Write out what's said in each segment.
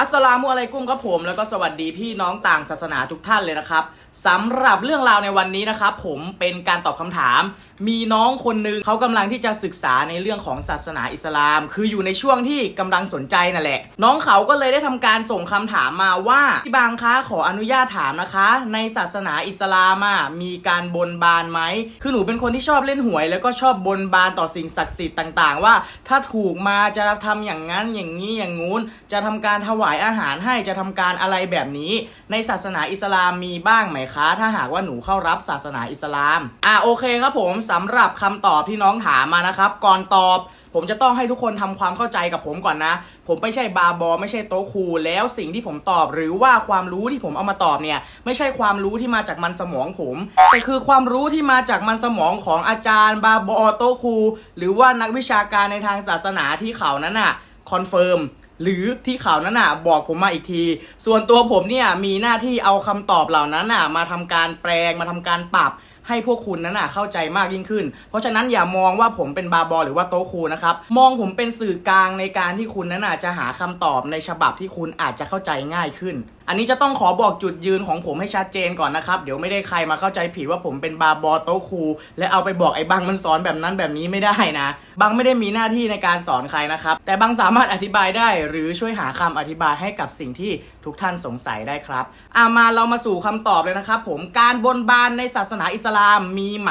อัสสลามุอะลัยกุมครับผมแล้วก็สวัสดีพี่น้องต่างศาสนาทุกท่านเลยนะครับสำหรับเรื่องราวในวันนี้นะครับผมเป็นการตอบคำถาม มีน้องคนหนึงเขากำลังที่จะศึกษาในเรื่องของศาสนาอิสลาม คืออยู่ในช่วงที่กำลังสนใจนั่นแหละ น้องเขาก็เลยได้ทำการส่งคำถามมาว่าพี่บางคะขออนุญาตถามนะคะ ในศาสนาอิสลามมีการบนบานไหมคือหนูเป็นคนที่ชอบเล่นหวย แล้วก็ชอบบนบานต่อสิ่งศักดิ์สิทธิ์ต่าง ๆ ว่า ถ้าถูกมาจะทำอย่างนั้นอย่างนี้อย่างงู้น จะทำการถวายอาหารให้จะทำการอะไรแบบนี้ ในศาสนาอิสลามมีบ้างไหมคะ ถ้าหากว่าหนูเข้ารับศาสนาอิสลาม อะโอเคครับผมสำหรับคำตอบที่น้องถามมานะครับ ก่อนตอบผมจะต้องให้ทุกคนทำความเข้าใจกับผมก่อนนะ ผมไม่ใช่บาบอ ไม่ใช่โต๊ะครูแล้วสิ่งที่ผมตอบ หรือว่าความรู้ที่ผมเอามาตอบเนี่ย ไม่ใช่ความรู้ที่มาจากมันสมองผม แต่คือความรู้ที่มาจากมันสมองของอาจารย์ บาบอโต๊ะครูหรือว่านักวิชาการในทางศาสนาที่เขานั้นน่ะคอนเฟิร์มหรือที่ข่าวนั้นน่ะบอกผมมาอีกที ส่วนตัวผมเนี่ยมีหน้าที่เอาคำตอบเหล่านั้นน่ะมาทำการแปลงมาทำการปรับ ให้พวกคุณนั้นน่ะเข้าใจมากยิ่งขึ้น เพราะฉะนั้นอย่ามองว่าผมเป็นบาบอหรือว่าโต๊ะครูนะครับมองผมเป็นสื่อกลางในการที่คุณนั้นน่ะจะหาคำตอบในฉบับที่คุณอาจจะเข้าใจง่ายขึ้นอันนี้จะต้องขอบอกจุดยืนของผมให้ชัดเจนก่อนนะครับ เดี๋ยวไม่ได้ใครมาเข้าใจผิดว่าผมเป็นบาบอโต๊ะครูและเอาไปบอกไอ้บังมันสอนแบบนั้นแบบนี้ไม่ได้นะ บังไม่ได้มีหน้าที่ในการสอนใครนะครับ แต่บังสามารถอธิบายได้ หรือช่วยหาคำอธิบายให้กับสิ่งที่ทุกท่านสงสัยได้ครับอามาเรามาสู่คำตอบเลยนะครับ ผมการบนบานในศาสนาอิสลามมีไหม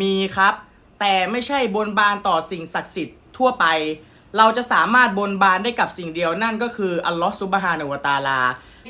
มีครับ แต่ไม่ใช่บนบานต่อสิ่งศักดิ์สิทธิ์ทั่วไป เราจะสามารถบนบานได้กับสิ่งเดียวนั่นก็คืออัลลอฮฺซุบฮานะฮูวะตาลา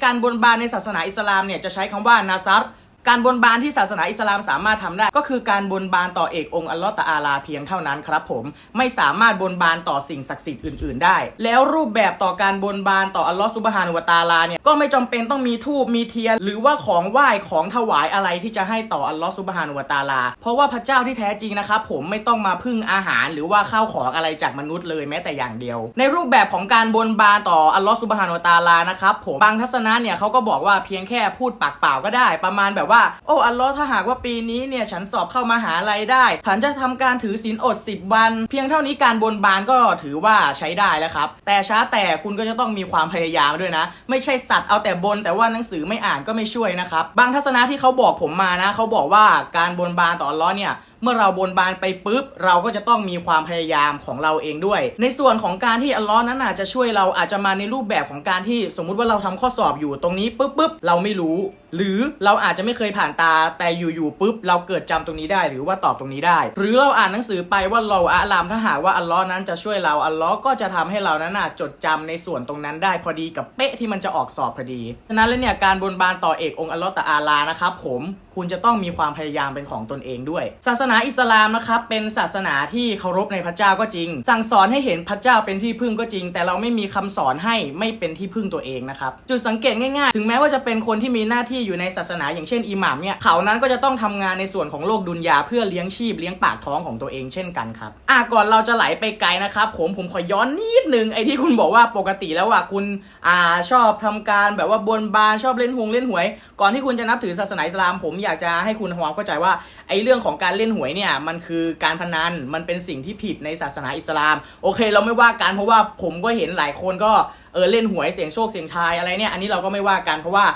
การบนบานในศาสนาอิสลามเนี่ยจะใช้คำว่านาซัต การบนบานที่ศาสนาอิสลามสามารถทำได้ ก็คือการบนบานต่อเอกองค์อัลลอฮฺตะอาลาเพียงเท่านั้นครับผมไม่สามารถบนบานต่อสิ่งศักดิ์สิทธิ์อื่นๆได้ แล้วรูปแบบต่อการบนบานต่ออัลลอฮฺซุบฮานุวะตาลาเนี่ยก็ไม่จำเป็นต้องมีทูบมีเทียน หรือว่าของไหว้ของถวายอะไรที่จะให้ต่ออัลลอฮฺซุบฮานุวะตาลา เพราะว่าพระเจ้าที่แท้จริงนะครับผมไม่ต้องมาพึ่งอาหาร หรือว่าข้าวของอะไรจากมนุษย์เลยแม้แต่อย่างเดียว ในรูปแบบของการบนบานต่ออัลลอฮฺซุบฮานุวะตาลานะครับผมบางทัศนะเนี่ยเขาก็บอกว่าเพียงแค่พูดปากเปล่าก็ได้ประมาณแบบว่า โอ้อัลลอฮ์ถ้าหากว่าปีนี้เนี่ยฉันสอบเข้ามาหาลัยได้ฉันจะทำการถือศีลอด 10 วัน เพียงเท่านี้การบนบานก็ถือว่าใช้ได้แล้วครับ แต่ช้าแต่คุณก็จะต้องมีความพยายามด้วยนะ ไม่ใช่สัตว์เอาแต่บน แต่ว่าหนังสือไม่อ่านก็ไม่ช่วยนะครับบางทัศนะที่เขาบอกผมมานะเขาบอกว่าการบนบานต่ออัลลอฮ์เนี่ย เมื่อเราบนบานไปปุ๊บ เราก็จะต้องมีความพยายามของเราเองด้วย ในส่วนของการที่อัลลอฮ์นั้นอาจจะช่วยเราอาจจะมาในรูปแบบของการที่สมมุติว่าเราทำข้อสอบอยู่ตรงนี้ปุ๊บปุ๊บเราไม่รู้ หรือเราอาจจะไม่เคยผ่านตาแต่อยู่ๆปุ๊บ เราเกิดจำตรงนี้ได้หรือว่าตอบตรงนี้ได้ หรือเราอ่านหนังสือไปว่าเราอะลามถ้าหากว่าอัลลอฮ์นั้นจะช่วยเราอัลลอฮ์ก็จะทำให้เรานั้นน่ะจดจำในส่วนตรงนั้นได้พอดีกับเป๊ะที่มันจะออกสอบพอดีฉะนั้นแล้วเนี่ยการบนบานต่อเอกองค์อัลลอฮ์ตะอาลานะครับผมคุณจะต้องมีความพยายามเป็นของตนเองด้วย ศาสนานาอิสลามนะครับเป็นศาสนาที่เคารพในพระเจ้าก็จริง สั่งสอนให้เห็นพระเจ้าเป็นที่พึ่งก็จริง แต่เราไม่มีคำสอนให้ไม่เป็นที่พึ่งตัวเองนะครับจุดสังเกตง่ายๆ ถึงแม้ว่าจะเป็นคนที่มีหน้าที่อยู่ในศาสนา อย่างเช่นอิหม่ามเนี่ยเขานั้นก็จะต้องทำงานในส่วนของโลกดุนยาเพื่อเลี้ยงชีพเลี้ยงปากท้องของตัวเองเช่นกันครับอะก่อนเราจะไหลไปไกลนะครับผมผมขอย้อนนิดนึงไอ้ที่คุณบอกว่าปกติแล้วว่าคุณอ่าชอบทำการแบบว่าบนบานชอบเล่นหงเล่นหวย ก่อนที่คุณจะนับถือศาสนาอิสลามผมอยากจะให้คุณทำความเข้าใจว่าไอ้เรื่องของการเล่นหวยเนี่ยมันคือการพนันมันเป็นสิ่งที่ผิดในศาสนาอิสลาม โอเค เราไม่ว่ากันเพราะว่าผมก็เห็นหลายคนก็เออเล่นหวยเสียงโชคเสียงทายอะไรเนี่ยอันนี้เราก็ไม่ว่ากันเพราะว่า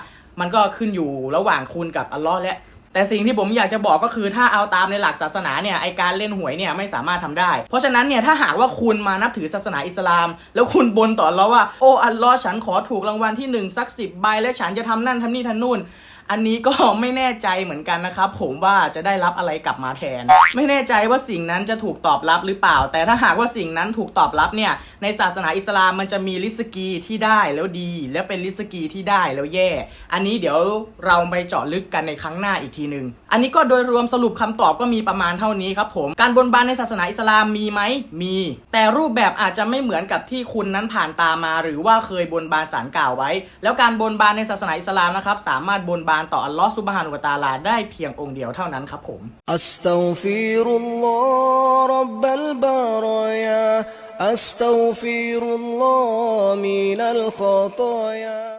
มันก็ขึ้นอยู่ระหว่างคุณกับอัลลอฮ์และ แต่สิ่งที่ผมอยากจะบอกก็คือถ้าเอาตามในหลักศาสนาเนี่ยไอการเล่นหวยเนี่ยไม่สามารถทำได้ เพราะฉะนั้นเนี่ยถ้าหากว่าคุณมานับถือศาสนาอิสลาม แล้วคุณบนต่อแล้วว่า โอ้อัลลอฮ์ฉันขอถูกรางวัลที่หนึ่งสักสิบใบและฉันจะทำนั่นทำนี่ทำนู่น อันนี้ก็ไม่แน่ใจเหมือนกันนะครับ ผมว่าจะได้รับอะไรกลับมาแทน ไม่แน่ใจว่าสิ่งนั้นจะถูกตอบรับหรือเปล่า แต่ถ้าหากว่าสิ่งนั้นถูกตอบรับเนี่ย ในศาสนาอิสลามมันจะมีลิสกีที่ได้แล้วดี และเป็นลิสกีที่ได้แล้วแย่ อันนี้เดี๋ยวเราไปเจาะลึกกันในครั้งหน้าอีกทีหนึ่งอันนี้ก็โดยรวมสรุปคำตอบก็มีประมาณเท่านี้ครับผมการบนบานในศาสนาอิสลามมีไหมมี แต่รูปแบบอาจจะไม่เหมือนกับที่คุณนั้นผ่านตามมาหรือว่าเคยบนบานสารกล่าวไว้ แล้วการบนบานในศาสนาอิสลามนะครับสามารถบนบานานต่ออัลลอฮ์สุบฮานุกะตาลาได้เพียงองค์เดียวเท่านั้นครับผมอัสตัฟิรุลลอฮ์รับบัลบารยาอัสตัฟิรุลลอฮ์มินัลขอตอยา